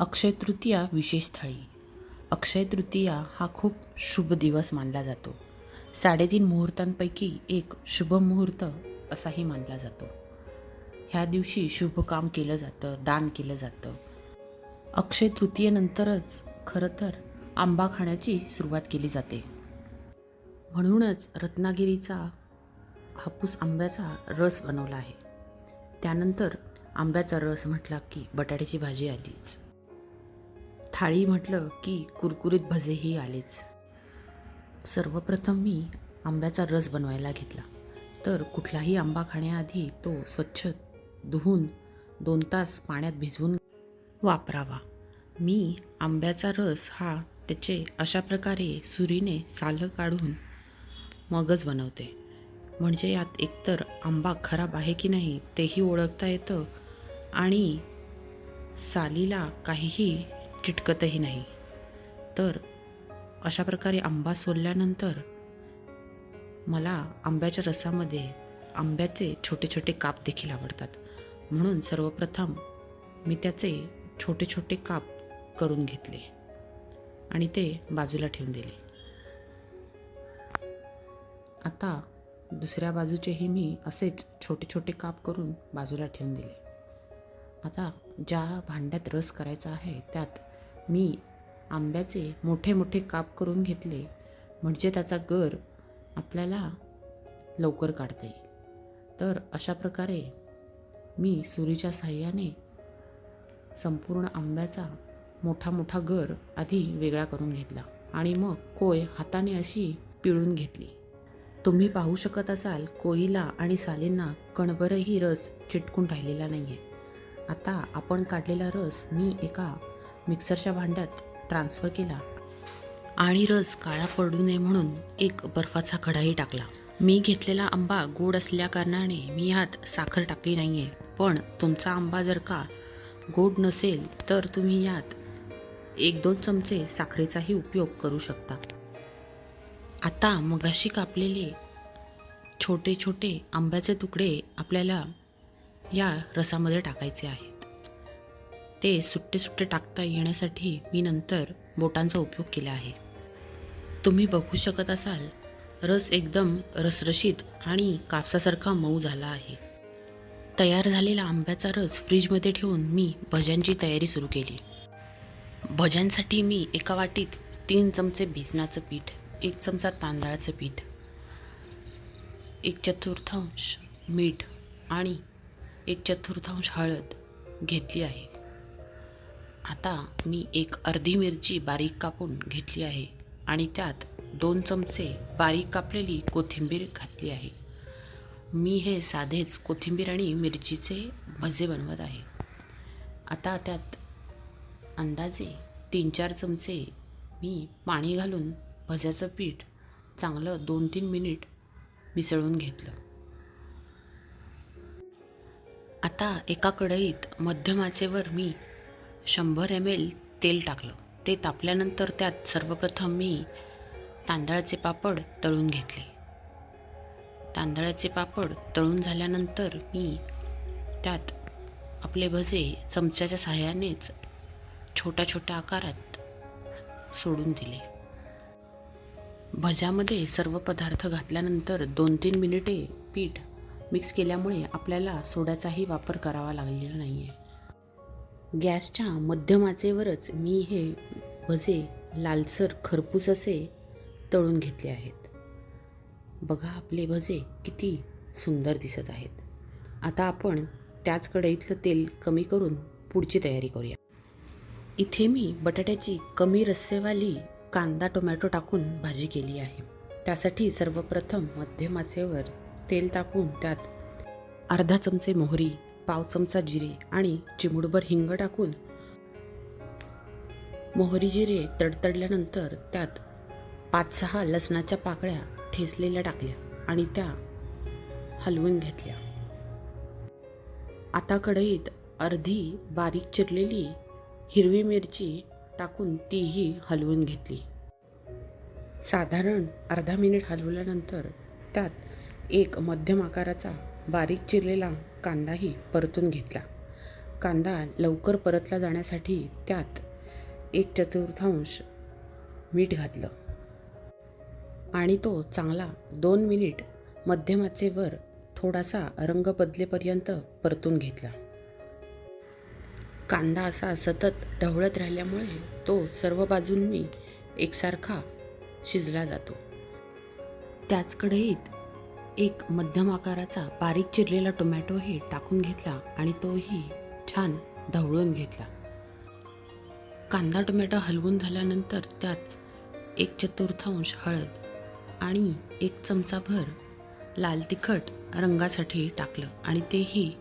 अक्षय तृतीया विशेष थाळी. अक्षय तृतीया हा खूप शुभ दिवस मानला जातो. साडेतीन मुहूर्तांपैकी एक शुभ मुहूर्त असाही मानला जातो. ह्या दिवशी शुभ काम केलं जातं दान केलं जातं. अक्षय तृतीयेनंतरच खरं तर आंबा खाण्याची सुरुवात केली जाते. म्हणूनच रत्नागिरीचा हापूस आंब्याचा रस बनवला आहे. त्यानंतर आंब्याचा रस म्हटला की बटाट्याची भाजी आलीच. थाळी म्हटलं की कुरकुरीत भजेही आलेच. सर्वप्रथम मी आंब्याचा रस बनवायला घेतला. तर कुठलाही आंबा खाण्याआधी तो स्वच्छ धुवून दोन तास पाण्यात भिजवून वापरावा. मी आंब्याचा रस हा त्याचे अशा प्रकारे सुरीने सालं काढून मगच बनवते. म्हणजे यात एकतर आंबा खराब आहे की नाही तेही ओळखता येतं आणि सालीला काहीही चिटकतही नाही. तर अशा प्रकारे आंबा सोलल्यानंतर मला आंब्याच्या रसामध्ये आंब्याचे छोटे छोटे काप देखील आवडतात. म्हणून सर्वप्रथम मी त्याचे छोटे छोटे काप करून घेतले आणि ते बाजूला ठेवून दिले. आता दुसऱ्या बाजूचेही मी असेच छोटे छोटे काप करून बाजूला ठेवून दिले. आता ज्या भांड्यात रस करायचा आहे त्यात मी आंब्याचे मोठे मोठे काप करून घेतले म्हणजे त्याचा गर आपल्याला लवकर काढता. येईल तर अशा प्रकारे मी सुरीच्या साह्याने संपूर्ण आंब्याचा मोठा मोठा गर आधी वेगळा करून घेतला आणि मग कोय हाताने अशी पिळून घेतली. तुम्ही पाहू शकत असाल कोयीला आणि सालींना कणभरही रस चिटकून राहिलेला नाही आहे आता आपण काढलेला रस मी एका मिक्सरच्या भांड्यात ट्रान्सफर केला आणि रस काळा पडू नये म्हणून एक बर्फाचा कढाई टाकला. मी घेतलेला आंबा गोड असल्या कारणाने मी यात साखर टाकली नाही आहे पण तुमचा आंबा जर का गोड नसेल तर तुम्ही यात एक दोन चमचे साखरेचाही उपयोग करू शकता. आता मगाशी कापलेले छोटे छोटे आंब्याचे तुकडे आपल्याला या रसामध्ये टाकायचे आहे ते सुट्टे सुट्टे टाकता येण्यासाठी मी नंतर बोटांचा उपयोग केला आहे. तुम्ही बघू शकत असाल रस एकदम रसरशीत आणि कापसासारखा मऊ झाला आहे. तयार झालेला आंब्याचा रस फ्रीजमध्ये ठेवून मी भज्यांची तयारी सुरू केली. भज्यांसाठी मी एका वाटीत तीन चमचे भिजणाचं पीठ एक चमचा तांदळाचं पीठ एक चतुर्थांश मीठ आणि एक चतुर्थांश हळद घेतली आहे. आता मी एक अर्धी मिरची बारीक कापून घेतली आहे आणि त्यात दोन चमचे बारीक कापलेली कोथिंबीर घातली आहे. मी हे साधेच कोथिंबीर आणि मिरचीचे भजे बनवत आहे. आता त्यात अंदाजे तीन चार चमचे मी पाणी घालून भज्याचं पीठ चांगलं दोन तीन मिनिट मिसळून घेतलं. आता एका कढईत मध्यमाचेवर मी शंभर एम एल तेल टाकलं. ते तापल्यानंतर त्यात सर्वप्रथम मी तांदळाचे पापड तळून घेतले. तांदळाचे पापड तळून झाल्यानंतर मी त्यात आपले भजे चमच्याच्या सहाय्यानेच छोट्या छोट्या आकारात सोडून दिले. भज्यामध्ये सर्व पदार्थ घातल्यानंतर दोन तीन मिनिटे पीठ मिक्स केल्यामुळे आपल्याला सोड्याचाही वापर करावा लागलेला नाही आहे गॅसच्या मध्यमाचेवरच मी हे भजे लालसर खरपूस असे तळून घेतले आहेत. बघा आपले भजे किती सुंदर दिसत आहेत. आता आपण त्याच कढईतलं तेल कमी करून पुढची तयारी करूया. इथे मी बटाट्याची कमी रस्सेवाली कांदा टोमॅटो टाकून भाजी केली आहे. त्यासाठी सर्वप्रथम मध्यमाचेवर तेल टाकून त्यात अर्धा चमचे मोहरी पाव चमचा जिरे आणि चिमुडभर हिंग टाकून मोहरी जिरे तडतडल्यानंतर त्यात पाच सहा लसणाच्या पाकळ्या ठेसलेल्या टाकल्या आणि त्या हलवून घेतल्या. आता कढईत अर्धी बारीक चिरलेली हिरवी मिरची टाकून तीही हलवून घेतली. साधारण अर्धा मिनिट हलवल्यानंतर त्यात एक मध्यम आकाराचा बारीक चिरलेला कांदाही परतून घेतला. कांदा लवकर परतला जाण्यासाठी त्यात एक चतुर्थांश मीठ घातलं. आणि तो चांगला दोन मिनिट मध्यमाचे वर थोडासा रंग बदलेपर्यंत परतून घेतला. कांदा असा सतत ढवळत राहिल्यामुळे तो सर्व बाजूंनी एकसारखा शिजला जातो. त्याच कढईत एक मध्यम आकाराचा बारीक चिरलेला टोमॅटोही टाकून घेतला आणि तोही छान ढवळून घेतला. कांदा टोमॅटो हलवून झाल्यानंतर त्यात एक चतुर्थांश हळद आणि एक चमचाभर लाल तिखट रंगासाठी टाकलं आणि तेही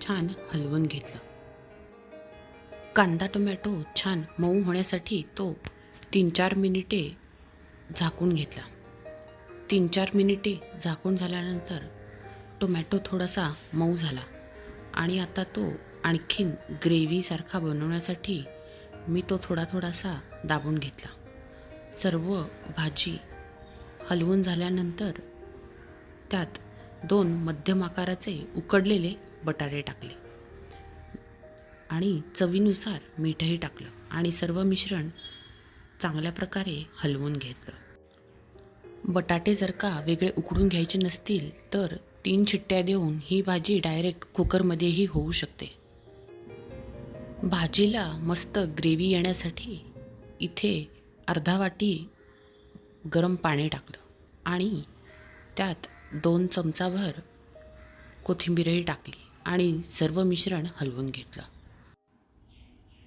छान हलवून घेतलं. कांदा टोमॅटो छान मऊ होण्यासाठी तो तीन चार मिनिटे झाकून घेतला. तीन चार मिनिटे झाकून झाल्यानंतर टोमॅटो थोडासा मऊ झाला. आणि आता तो आणखीन ग्रेव्हीसारखा बनवण्यासाठी मी तो थोडा थोडासा दाबून घेतला. सर्व भाजी हलवून झाल्यानंतर त्यात दोन मध्यम आकाराचे उकडलेले बटाटे टाकले. आणि चवीनुसार मीठही टाकलं आणि सर्व मिश्रण चांगल्या प्रकारे हलवून घेतलं. बटाटे जर का वेगळे उकडून घ्यायचे नसतील तर तीन शिट्ट्या देऊन ही भाजी डायरेक्ट कुकरमध्येही होऊ शकते. भाजीला मस्त ग्रेव्ही येण्यासाठी इथे अर्धा वाटी गरम पाणी टाकलं आणि त्यात दोन चमचाभर कोथिंबीरही टाकली आणि सर्व मिश्रण हलवून घेतलं.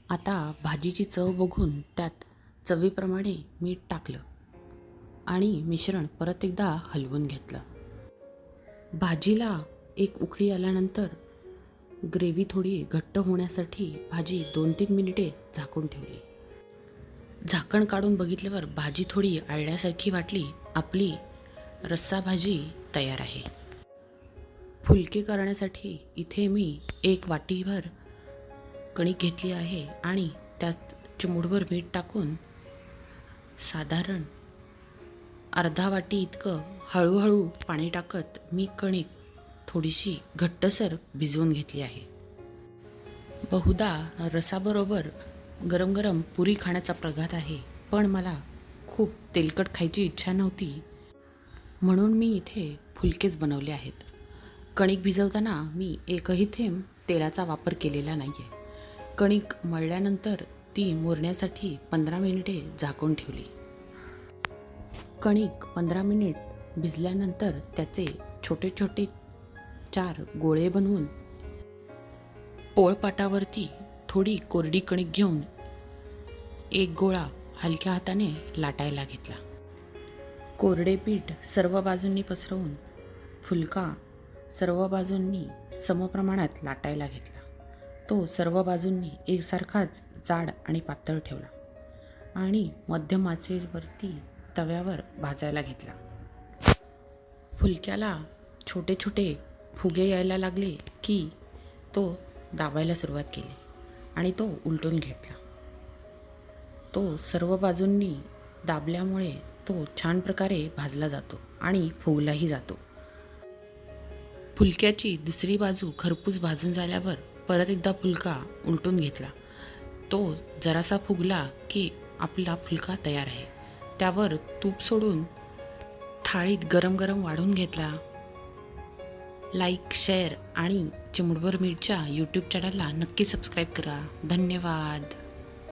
आता भाजीची चव बघून त्यात चवीप्रमाणे मीठ टाकलं. आणि मिश्रण परत एकदा हलवून घेतलं. भाजीला एक उकळी आल्यानंतर ग्रेव्ही थोडी घट्ट होण्यासाठी भाजी दोन तीन मिनिटे झाकून ठेवली. झाकण काढून बघितल्यावर भाजी थोडी आळल्यासारखी वाटली आपली रस्सा भाजी तयार आहे. फुलके करण्यासाठी इथे मी एक वाटीभर कणिक घेतली आहे आणि त्यात चिमूटभर मीठ टाकून साधारण अर्धा वाटी इतकं हळूहळू पाणी टाकत मी कणिक थोडीशी घट्टसर भिजवून घेतली आहे. बहुधा रसाबरोबर गरम गरम पुरी खाण्याचा प्रघात आहे पण मला खूप तेलकट खायची इच्छा नव्हती. म्हणून मी इथे फुलकेच बनवले आहेत. कणिक भिजवताना मी एकही थेंब तेलाचा वापर केलेला नाही आहे कणिक मळल्यानंतर ती मुरण्यासाठी पंधरा मिनिटे झाकून ठेवली. कणिक पंधरा मिनिट भिजल्यानंतर त्याचे छोटे छोटे चार गोळे बनवून पोळपाटावरती थोडी कोरडी कणिक घेऊन एक गोळा हलक्या हाताने लाटायला घेतला. कोरडे पीठ सर्व बाजूंनी पसरवून फुलका सर्व बाजूंनी समप्रमाणात लाटायला घेतला. तो सर्व बाजूंनी एकसारखाच जाड आणि पातळ ठेवला आणि मध्यमाचेवरती तव्यावर भाजायला घेतला. फुलक्याला छोटे छोटे फुगे यायला लागले की तो दाबायला सुरुवात केली आणि तो उलटून घेतला. तो सर्व बाजूंनी दाबल्यामुळे तो छान प्रकारे भाजला जातो आणि फुगलाही जातो. फुलक्याची दुसरी बाजू खरपूस भाजून झाल्यावर परत एकदा फुलका उलटून घेतला. तो जरासा फुगला की आपला फुलका तयार आहे. त्यावर तूप सोडून थाळीत गरम गरम वाढून घेतला. लाईक शेअर आणि चिमुडभर मीठच्या यूट्यूब चॅनलला नक्की सबस्क्राईब करा. धन्यवाद.